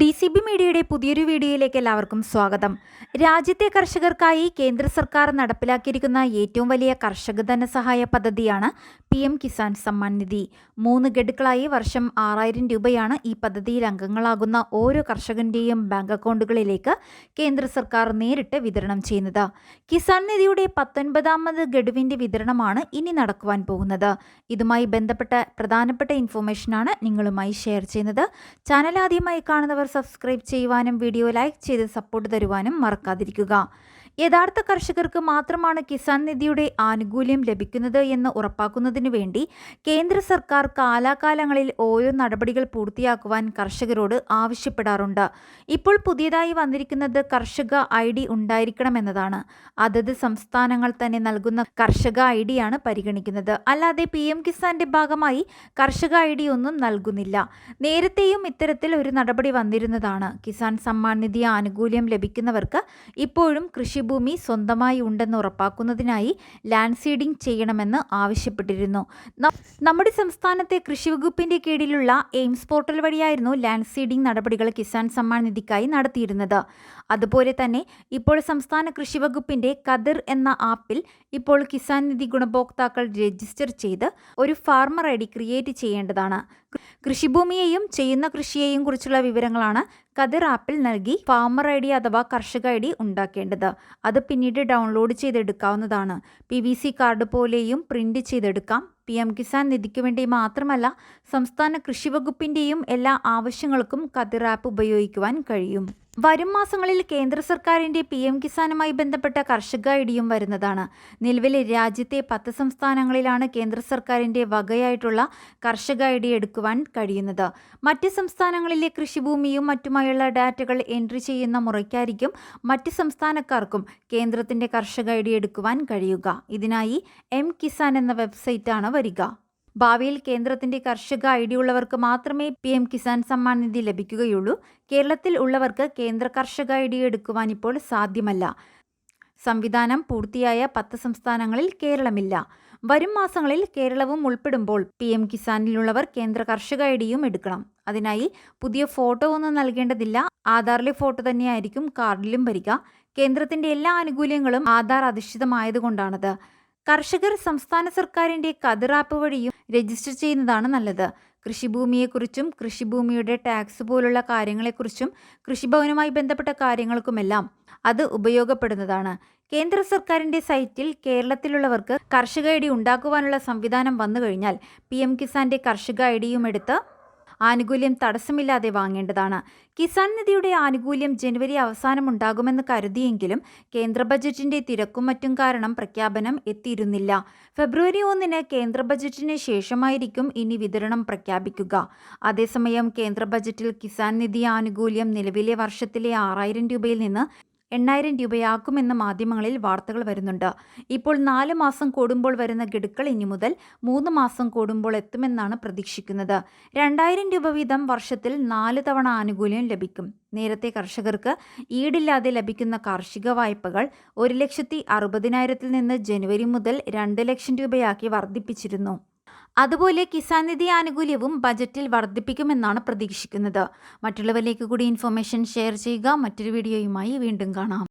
D C B മീഡിയയുടെ പുതിയൊരു വീഡിയോയിലേക്ക് എല്ലാവർക്കും സ്വാഗതം. രാജ്യത്തെ കർഷകർക്കായി കേന്ദ്ര സർക്കാർ നടപ്പിലാക്കിയിരിക്കുന്ന ഏറ്റവും വലിയ കർഷക ധനസഹായ പദ്ധതിയാണ് പി എം കിസാൻ സമ്മാൻ നിധി. മൂന്ന് ഗഡുക്കളായി വർഷം ആറായിരം രൂപയാണ് ഈ പദ്ധതിയിൽ അംഗങ്ങളാകുന്ന ഓരോ കർഷകന്റെയും ബാങ്ക് അക്കൗണ്ടുകളിലേക്ക് കേന്ദ്ര സർക്കാർ നേരിട്ട് വിതരണം ചെയ്യുന്നത്. കിസാൻ നിധിയുടെ പത്തൊൻപതാമത് ഗഡുവിന്റെ വിതരണമാണ് ഇനി നടക്കുവാൻ പോകുന്നത്. ഇതുമായി ബന്ധപ്പെട്ട പ്രധാനപ്പെട്ട ഇൻഫോർമേഷനാണ് നിങ്ങളുമായി ഷെയർ ചെയ്യുന്നത്. ചാനൽ ആദ്യമായി കാണുന്നവർ സബ്സ്ക്രൈബ് ചെയ്യുവാനും വീഡിയോ ലൈക്ക് ചെയ്ത് സപ്പോർട്ട് തരുവാനും മറക്കാതിരിക്കുക. യഥാർത്ഥ കർഷകർക്ക് മാത്രമാണ് കിസാൻ നിധിയുടെ ആനുകൂല്യം ലഭിക്കുന്നത് എന്ന് ഉറപ്പാക്കുന്നതിനു വേണ്ടി കേന്ദ്ര സർക്കാർ കാലാകാലങ്ങളിൽ ഓരോ നടപടികൾ പൂർത്തിയാക്കുവാൻ കർഷകരോട് ആവശ്യപ്പെടാറുണ്ട്. ഇപ്പോൾ പുതിയതായി വന്നിരിക്കുന്നത് കർഷക ഐ ഡി ഉണ്ടായിരിക്കണമെന്നതാണ്. അതത് സംസ്ഥാനങ്ങൾ തന്നെ നൽകുന്ന കർഷക ഐ ഡിയാണ് പരിഗണിക്കുന്നത്. അല്ലാതെ പി എം കിസാന്റെ ഭാഗമായി കർഷക ഐ ഡി ഒന്നും നൽകുന്നില്ല. നേരത്തെയും ഇത്തരത്തിൽ ഒരു നടപടി വന്നിരുന്നതാണ്. കിസാൻ സമ്മാൻ നിധി ആനുകൂല്യം ലഭിക്കുന്നവർക്ക് ഇപ്പോഴും കൃഷിഭൂമി സ്വന്തമായി ഉണ്ടെന്ന് ഉറപ്പാക്കുന്നതിനായി ലാൻഡ് സീഡിംഗ് ചെയ്യണമെന്ന് ആവശ്യപ്പെട്ടിരുന്നു. നമ്മുടെ സംസ്ഥാനത്തെ കൃഷി വകുപ്പിന്റെ കീഴിലുള്ള എയിംസ് പോർട്ടൽ വഴിയായിരുന്നു ലാൻഡ് സീഡിംഗ് നടപടികൾ കിസാൻ സമ്മാൻ നിധിക്കായി നടത്തിയിരുന്നത്. അതുപോലെ തന്നെ ഇപ്പോൾ സംസ്ഥാന കൃഷി വകുപ്പിന്റെ കതിർ എന്ന ആപ്പിൽ ഇപ്പോൾ കിസാൻ നിധി ഗുണഭോക്താക്കൾ രജിസ്റ്റർ ചെയ്ത് ഒരു ഫാർമർ ഐ ഡി ക്രിയേറ്റ് ചെയ്യേണ്ടതാണ്. കൃഷിഭൂമിയെയും ചെയ്യുന്ന കൃഷിയെയും കുറിച്ചുള്ള വിവരങ്ങളാണ് കതിർ ആപ്പിൽ നൽകി ഫാമർ ഐ ഡി അഥവാ കർഷക ഐ ഡി ഉണ്ടാക്കേണ്ടത്. അത് പിന്നീട് ഡൗൺലോഡ് ചെയ്തെടുക്കാവുന്നതാണ്. പി വി സി കാർഡ് പോലെയും പ്രിന്റ് ചെയ്തെടുക്കാം. പി എം കിസാൻ നിധിക്ക് വേണ്ടി മാത്രമല്ല സംസ്ഥാന കൃഷി വകുപ്പിന്റെയും എല്ലാ ആവശ്യങ്ങൾക്കും കതിർ ആപ്പ് ഉപയോഗിക്കുവാൻ കഴിയും. വരും മാസങ്ങളിൽ കേന്ദ്ര സർക്കാരിന്റെ പി എം കിസാനുമായി ബന്ധപ്പെട്ട കർഷക ഐഡിയും വരുന്നതാണ്. നിലവിലെ രാജ്യത്തെ പത്ത് സംസ്ഥാനങ്ങളിലാണ് കേന്ദ്ര സർക്കാരിന്റെ വകയായിട്ടുള്ള കർഷക ഐഡി എടുക്കുവാൻ കഴിയുന്നത്. മറ്റ് സംസ്ഥാനങ്ങളിലെ കൃഷിഭൂമിയും മറ്റുമായുള്ള ഡാറ്റകൾ എൻട്രി ചെയ്യുന്ന മുറയ്ക്കായിരിക്കും മറ്റ് സംസ്ഥാനക്കാർക്കും കേന്ദ്രത്തിന്റെ കർഷക ഐഡി എടുക്കുവാൻ കഴിയുക. ഇതിനായി എം കിസാൻ എന്ന വെബ്സൈറ്റാണ് വരിക. ഭാവിയിൽ കേന്ദ്രത്തിന്റെ കർഷക ഐ ഡി ഉള്ളവർക്ക് മാത്രമേ പി എം കിസാൻ സമ്മാൻ നിധി ലഭിക്കുകയുള്ളൂ. കേരളത്തിൽ ഉള്ളവർക്ക് കേന്ദ്ര കർഷക ഐ ഡി എടുക്കുവാൻ ഇപ്പോൾ സാധ്യമല്ല. സംവിധാനം പൂർത്തിയായ പത്ത് സംസ്ഥാനങ്ങളിൽ കേരളമില്ല. വരും മാസങ്ങളിൽ കേരളവും ഉൾപ്പെടുമ്പോൾ പി എം കിസാനിലുള്ളവർ കേന്ദ്ര കർഷക ഐ ഡിയും എടുക്കണം. അതിനായി പുതിയ ഫോട്ടോ ഒന്നും നൽകേണ്ടതില്ല. ആധാറിലെ ഫോട്ടോ തന്നെയായിരിക്കും കാർഡിലും വരിക. കേന്ദ്രത്തിന്റെ എല്ലാ ആനുകൂല്യങ്ങളും ആധാർ അധിഷ്ഠിതമായതുകൊണ്ടാണത്. കർഷകർ സംസ്ഥാന സർക്കാരിന്റെ കതിർ ആപ്പ് വഴിയും രജിസ്റ്റർ ചെയ്യുന്നതാണ് നല്ലത്. കൃഷിഭൂമിയെക്കുറിച്ചും കൃഷിഭൂമിയുടെ ടാക്സ് പോലുള്ള കാര്യങ്ങളെക്കുറിച്ചും കൃഷിഭവനുമായി ബന്ധപ്പെട്ട കാര്യങ്ങൾക്കുമെല്ലാം അത് ഉപയോഗപ്പെടുന്നതാണ്. കേന്ദ്ര സർക്കാരിന്റെ സൈറ്റിൽ കേരളത്തിലുള്ളവർക്ക് കർഷക ഐ ഡി ഉണ്ടാക്കുവാനുള്ള സംവിധാനം വന്നു കഴിഞ്ഞാൽ പി എം കിസാന്റെ കർഷക ഐ ഡിയും എടുത്ത് ആനുകൂല്യം തടസ്സമില്ലാതെ വാങ്ങേണ്ടതാണ്. കിസാൻ നിധിയുടെ ആനുകൂല്യം ജനുവരി അവസാനം ഉണ്ടാകുമെന്ന് കരുതിയെങ്കിലും കേന്ദ്ര ബജറ്റിന്റെ തിരക്കും മറ്റും കാരണം പ്രഖ്യാപനം എത്തിയിരുന്നില്ല. ഫെബ്രുവരി ഒന്നിന് കേന്ദ്ര ബജറ്റിന് ശേഷമായിരിക്കും ഇനി വിതരണം പ്രഖ്യാപിക്കുക. അതേസമയം കേന്ദ്ര ബജറ്റിൽ കിസാൻ നിധി ആനുകൂല്യം നിലവിലെ വർഷത്തിലെ ആറായിരം രൂപയിൽ നിന്ന് എണ്ണായിരം രൂപയാക്കുമെന്ന് മാധ്യമങ്ങളിൽ വാർത്തകൾ വരുന്നുണ്ട്. ഇപ്പോൾ നാല് മാസം കൂടുമ്പോൾ വരുന്ന ഗഡുക്കൾ ഇനി മുതൽ മൂന്ന് മാസം കൂടുമ്പോൾ എത്തുമെന്നാണ് പ്രതീക്ഷിക്കുന്നത്. രണ്ടായിരം രൂപ വീതം വർഷത്തിൽ നാല് തവണ ആനുകൂല്യം ലഭിക്കും. നേരത്തെ കർഷകർക്ക് ഈടില്ലാതെ ലഭിക്കുന്ന കാർഷിക വായ്പകൾ ഒരു ലക്ഷത്തി അറുപതിനായിരത്തിൽ നിന്ന് ജനുവരി മുതൽ രണ്ട് ലക്ഷം രൂപയാക്കി വർദ്ധിപ്പിച്ചിരുന്നു. അതുപോലെ കിസാൻ നിധി ആനുകൂല്യവും ബജറ്റിൽ വർദ്ധിപ്പിക്കുമെന്നാണ് പ്രതീക്ഷിക്കുന്നത്. മറ്റുള്ളവരിലേക്ക് കൂടി ഇൻഫർമേഷൻ ഷെയർ ചെയ്യുക. മറ്റൊരു വീഡിയോയുമായി വീണ്ടും കാണാം.